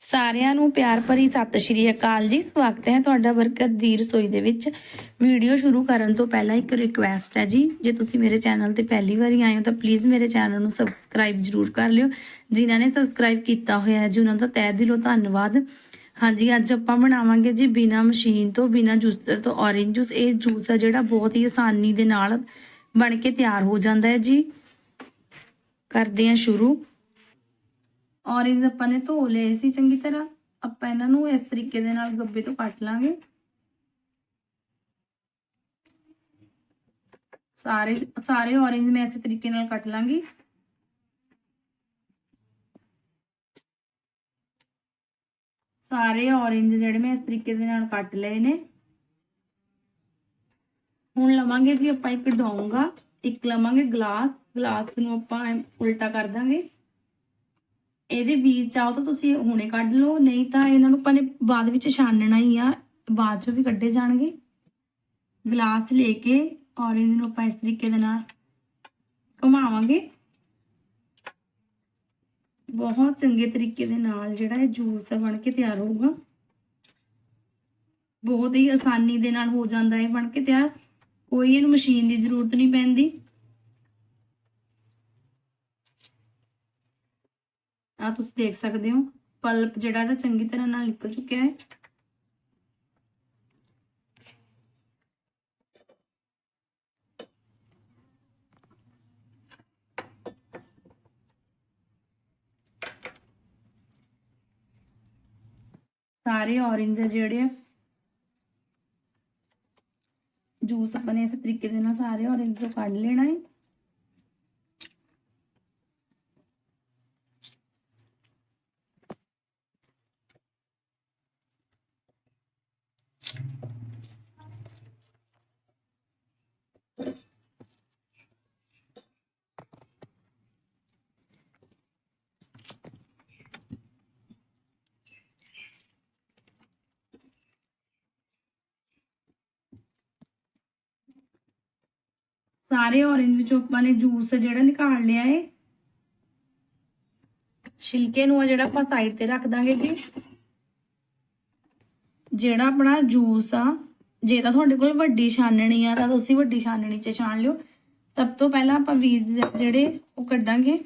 ਸਾਰਿਆਂ ਨੂੰ ਪਿਆਰ ਭਰੀ ਸਤਿ ਸ਼੍ਰੀ ਅਕਾਲ ਜੀ। ਸਵਾਗਤ ਹੈ ਤੁਹਾਡਾ ਬਰਕਤ ਦੀ ਰਸੋਈ ਦੇ ਵਿੱਚ। ਵੀਡੀਓ ਸ਼ੁਰੂ ਕਰਨ ਤੋਂ ਪਹਿਲਾਂ ਇੱਕ ਰਿਕੁਐਸਟ ਹੈ ਜੀ। ਜੇ ਤੁਸੀਂ ਮੇਰੇ ਚੈਨਲ ਤੇ ਪਹਿਲੀ ਵਾਰੀ ਆਏ ਹੋ ਤਾਂ ਪਲੀਜ਼ ਮੇਰੇ ਚੈਨਲ ਨੂੰ ਸਬਸਕ੍ਰਾਈਬ ਜਰੂਰ ਕਰ ਲਿਓ। ਜਿਨ੍ਹਾਂ ਨੇ ਸਬਸਕ੍ਰਾਈਬ ਕੀਤਾ ਹੋਇਆ ਹੈ, ਜੀ, ਉਹਨਾਂ ਦਾ ਤਹਿ ਦਿਲੋਂ ਧੰਨਵਾਦ। ਹਾਂਜੀ, ਅੱਜ ਆਪਾਂ ਬਣਾਵਾਂਗੇ ਜੀ ਬਿਨਾ ਮਸ਼ੀਨ ਤੋਂ, ਬਿਨਾ ਜੂਸਰ ਤੋਂ ਔਰੇਂਜ ਜੂਸ ਇਹ ਜੂਸ ਹੈ ਜਿਹੜਾ ਬਹੁਤ ਹੀ ਆਸਾਨੀ ਦੇ ਨਾਲ ਬਣ ਕੇ ਤਿਆਰ ਹੋ ਜਾਂਦਾ ਹੈ ਜੀ। ਕਰਦੇ ਹਾਂ ਸ਼ੁਰੂ। ਔਰੇਂਜ ਆਪਾਂ ਨੇ ਧੋ ਲਏ ਸੀ ਚੰਗੀ ਤਰ੍ਹਾਂ। ਆਪਾਂ ਇਹਨਾਂ ਨੂੰ ਇਸ ਤਰੀਕੇ ਦੇ ਨਾਲ ਗੱਬੇ ਤੋਂ ਕੱਟ ਲਾਂਗੇ। ਸਾਰੇ ਸਾਰੇ ਔਰੇਂਜ ਮੈਂ ਇਸੇ ਤਰੀਕੇ ਨਾਲ ਕੱਟ ਲਾਂਗੀ। ਸਾਰੇ ਔਰੇਂਜ ਜਿਹੜੇ ਮੈਂ ਇਸ ਤਰੀਕੇ ਦੇ ਨਾਲ ਕੱਟ ਲਏ ਨੇ। ਹੁਣ ਲਵਾਂਗੇ ਜੀ ਆਪਾਂ ਇੱਕ ਡੋਂਗਾ, ਇੱਕ ਲਵਾਂਗੇ ਗਲਾਸ। ਗਲਾਸ ਨੂੰ ਆਪਾਂ ਉਲਟਾ ਕਰ ਦਾਂਗੇ। ਇਹਦੇ ਬੀਜ ਚਾਹੋ ਤਾਂ ਤੁਸੀਂ ਹੁਣੇ ਕੱਢ ਲਓ, ਨਹੀਂ ਤਾਂ ਇਹਨਾਂ ਨੂੰ ਆਪਾਂ ਨੇ ਬਾਅਦ ਵਿੱਚ ਛਾਨਣਾ ਹੀ ਆ, ਬਾਅਦ ਚੋਂ ਵੀ ਕੱਢੇ ਜਾਣਗੇ। ਗਲਾਸ ਲੈ ਕੇ ਔਰੇਂਜ ਨੂੰ ਆਪਾਂ ਇਸ ਤਰੀਕੇ ਦੇ ਨਾਲ ਘੁਮਾਵਾਂਗੇ। ਬਹੁਤ ਚੰਗੇ ਤਰੀਕੇ ਦੇ ਨਾਲ ਜਿਹੜਾ ਇਹ ਜੂਸ ਬਣ ਕੇ ਤਿਆਰ ਹੋਊਗਾ। ਬਹੁਤ ਹੀ ਆਸਾਨੀ ਦੇ ਨਾਲ ਹੋ ਜਾਂਦਾ ਹੈ ਬਣ ਕੇ ਤਿਆਰ। ਕੋਈ ਇਹਨੂੰ ਮਸ਼ੀਨ ਦੀ ਜ਼ਰੂਰਤ ਨਹੀਂ ਪੈਂਦੀ। ਆ ਤੁਸੀਂ ਦੇਖ ਸਕਦੇ ਹੋ, ਪਲਪ ਜਿਹੜਾ ਇਹਦਾ ਚੰਗੀ ਤਰ੍ਹਾਂ ਨਾਲ ਨਿਕਲ ਚੁੱਕਿਆ ਹੈ। ਸਾਰੇ ਔਰੇਂਜ ਜਿਹੜੇ ਆ। ਜੂਸ ਆਪਾਂ ਨੇ ਇਸ ਤਰੀਕੇ ਦੇ ਨਾਲ ਸਾਰੇ ਔਰੇਂਜ ਤੋਂ ਸਾਰੇ ਔਰੇਂਜ ਵਿੱਚੋਂ ਆਪਾਂ ਨੇ ਜੂਸ ਜਿਹੜਾ ਨਿਕਾਲ ਲਿਆ ਏ। ਛਿਲਕੇ ਨੂੰ ਆ ਜਿਹੜਾ ਆਪਾਂ ਸਾਈਡ ਤੇ ਰੱਖ ਦਾਂਗੇ ਜੀ। ਜਿਹੜਾ ਆਪਣਾ ਜੂਸ ਆ, ਜੇ ਤਾਂ ਤੁਹਾਡੇ ਕੋਲ ਵੱਡੀ ਛਾਨਣੀ ਆ, ਤਾਂ ਤੁਸੀਂ ਵੱਡੀ ਛਾਨਣੀ 'ਚ ਛਾਣ ਲਿਓ। ਸਭ ਤੋਂ ਪਹਿਲਾਂ ਆਪਾਂ ਬੀਜ ਜਿਹੜੇ ਉਹ ਕੱਢਾਂਗੇ।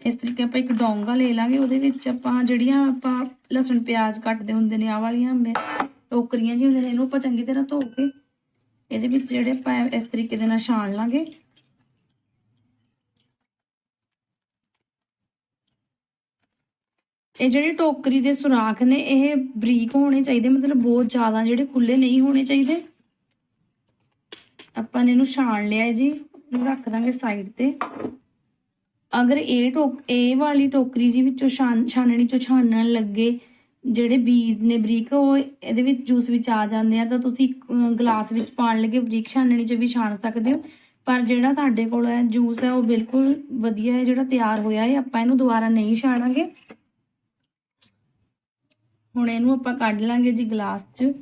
ਇਸ ਤਰੀਕੇ ਆਪਾਂ ਇੱਕ ਡੋਂਗਾ ਲੈ ਲਾਂਗੇ, ਉਹਦੇ ਵਿੱਚ ਆਪਾਂ ਜਿਹੜੀਆਂ ਆਪਾਂ ਲਸਣ ਪਿਆਜ਼ ਕੱਟਦੇ ਹੁੰਦੇ ਨੇ ਆ ਵਾਲੀਆਂ ਮੈਂ ਟੋਕਰੀਆਂ ਜਿਹੀਆਂ ਹੁੰਦੀਆਂ ਨੇ, ਇਹਨੂੰ ਆਪਾਂ ਚੰਗੀ ਤਰ੍ਹਾਂ ਧੋ ਕੇ ਇਹਦੇ ਵਿੱਚ ਜਿਹੜੇ ਆਪਾਂ ਇਸ ਤਰੀਕੇ ਦੇ ਨਾਲ ਛਾਣ ਲਾਂਗੇ। ਇਹ ਜਿਹੜੀ ਟੋਕਰੀ ਦੇ ਸੁਰਾਖ ਨੇ, ਇਹ ਬਰੀਕ ਹੋਣੇ ਚਾਹੀਦੇ, ਮਤਲਬ ਬਹੁਤ ਜ਼ਿਆਦਾ ਜਿਹੜੇ ਖੁੱਲੇ ਨਹੀਂ ਹੋਣੇ ਚਾਹੀਦੇ। ਆਪਾਂ ਨੇ ਇਹਨੂੰ ਛਾਣ ਲਿਆ ਜੀ ਰੱਖ ਦਾਂਗੇ ਸਾਈਡ ਤੇ। ਅਗਰ ਇਹ ਟੋਕ, ਇਹ ਵਾਲੀ ਟੋਕਰੀ ਜੀ ਵਿੱਚੋਂ ਛਾਨ ਛਾਨਣੀ ਚੋਂ ਛਾਨਣ ਲੱਗੇ ਜਿਹੜੇ ਬੀਜ ਨੇ ਬਰੀਕ, ਉਹ ਇਹਦੇ ਵਿੱਚ ਜੂਸ ਵਿੱਚ ਆ ਜਾਂਦੇ ਆ, ਤਾਂ ਤੁਸੀਂ ਗਲਾਸ ਵਿੱਚ ਪਾਣ ਲੱਗੇ ਬਰੀਕ ਛਾਨਣੀ 'ਚ ਵੀ ਛਾਣ ਸਕਦੇ ਹੋ। ਪਰ ਜਿਹੜਾ ਸਾਡੇ ਕੋਲ ਹੈ, ਜੂਸ ਹੈ, ਉਹ ਬਿਲਕੁਲ ਵਧੀਆ ਹੈ, ਜਿਹੜਾ ਤਿਆਰ ਹੋਇਆ ਹੈ, ਆਪਾਂ ਇਹਨੂੰ ਦੁਬਾਰਾ ਨਹੀਂ ਛਾਣਾਂਗੇ। ਹੁਣ ਇਹਨੂੰ ਆਪਾਂ ਕੱਢ ਲਾਂਗੇ ਜੀ ਗਲਾਸ 'ਚ।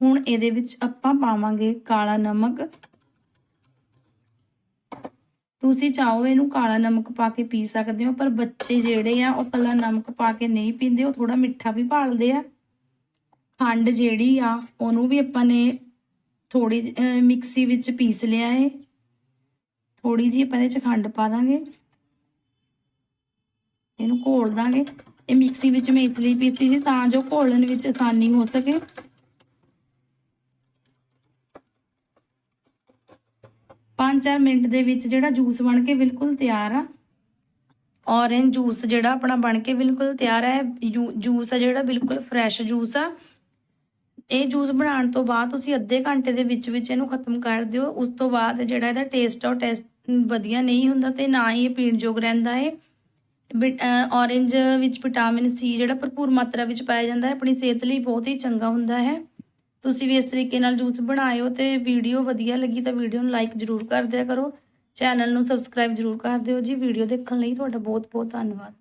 ਹੁਣ ਇਹਦੇ ਵਿੱਚ ਆਪਾਂ ਪਾਵਾਂਗੇ ਕਾਲਾ ਨਮਕ। ਤੁਸੀਂ ਚਾਹੋ ਇਹਨੂੰ ਕਾਲਾ ਨਮਕ ਪਾ ਕੇ ਪੀ ਸਕਦੇ ਹੋ, ਪਰ ਬੱਚੇ ਜਿਹੜੇ ਆ, ਉਹ ਕੱਲਾ ਨਮਕ ਪਾ ਕੇ ਨਹੀਂ ਪੀਂਦੇ, ਉਹ ਥੋੜਾ ਮਿੱਠਾ ਵੀ ਭਾਲਦੇ ਆ। ਖੰਡ ਜਿਹੜੀ ਆ, ਉਹਨੂੰ ਵੀ ਆਪਾਂ ਨੇ ਥੋੜੀ ਮਿਕਸੀ ਵਿੱਚ ਪੀਸ ਲਿਆ ਹੈ ਥੋੜੀ ਜਿਹੀ ਆਪਾਂ ਇਹਦੇ ਚ ਖੰਡ ਪਾ ਦਾਂਗੇ। ਇਹਨੂੰ ਘੋਲ ਦਾਂਗੇ। ਇਹ ਮਿਕਸੀ ਵਿੱਚ ਮੈਂ ਇਸ ਲਈ ਪੀਸੀ ਸੀ ਤਾਂ ਜੋ ਘੋਲਣ ਵਿੱਚ ਆਸਾਨੀ ਹੋ ਸਕੇ। ਪੰਜ ਚਾਰ ਮਿੰਟ ਦੇ ਵਿੱਚ ਜਿਹੜਾ ਜੂਸ ਬਣ ਕੇ ਬਿਲਕੁਲ ਤਿਆਰ ਆ। ਔਰੇਂਜ ਜੂਸ ਜਿਹੜਾ ਆਪਣਾ ਬਣ ਕੇ ਬਿਲਕੁਲ ਤਿਆਰ ਹੈ ਜੂਸ ਆ ਜਿਹੜਾ ਬਿਲਕੁਲ ਫਰੈਸ਼ ਜੂਸ ਆ। ਇਹ ਜੂਸ ਬਣਾਉਣ ਤੋਂ ਬਾਅਦ ਤੁਸੀਂ ਅੱਧੇ ਘੰਟੇ ਦੇ ਵਿੱਚ ਵਿੱਚ ਇਹਨੂੰ ਖਤਮ ਕਰ ਦਿਓ। ਉਸ ਤੋਂ ਬਾਅਦ ਜਿਹੜਾ ਇਹਦਾ ਟੇਸਟ ਆ, ਉਹ ਟੇਸਟ ਵਧੀਆ ਨਹੀਂ ਹੁੰਦਾ ਤੇ ਨਾ ਹੀ ਇਹ ਪੀਣ ਯੋਗ ਰਹਿੰਦਾ ਹੈ ਔਰੇਂਜ ਵਿੱਚ ਵਿਟਾਮਿਨ ਸੀ ਜਿਹੜਾ ਭਰਪੂਰ ਮਾਤਰਾ ਵਿੱਚ ਪਾਇਆ ਜਾਂਦਾ ਹੈ। ਆਪਣੀ ਸਿਹਤ ਲਈ ਬਹੁਤ ਹੀ ਚੰਗਾ ਹੁੰਦਾ ਹੈ। ਤੁਸੀਂ ਵੀ ਇਸ ਤਰੀਕੇ ਨਾਲ ਜੂਸ ਬਣਾਇਓ ਤੇ ਵੀਡੀਓ ਵਧੀਆ ਲੱਗੀ ਤਾਂ ਵੀਡੀਓ ਨੂੰ ਲਾਈਕ ਜ਼ਰੂਰ ਕਰ ਦਿਆ ਕਰੋ। ਚੈਨਲ ਨੂੰ ਸਬਸਕ੍ਰਾਈਬ ਜ਼ਰੂਰ ਕਰ ਦਿਓ ਜੀ। ਵੀਡੀਓ ਦੇਖਣ ਲਈ ਤੁਹਾਡਾ ਬਹੁਤ ਬਹੁਤ ਧੰਨਵਾਦ।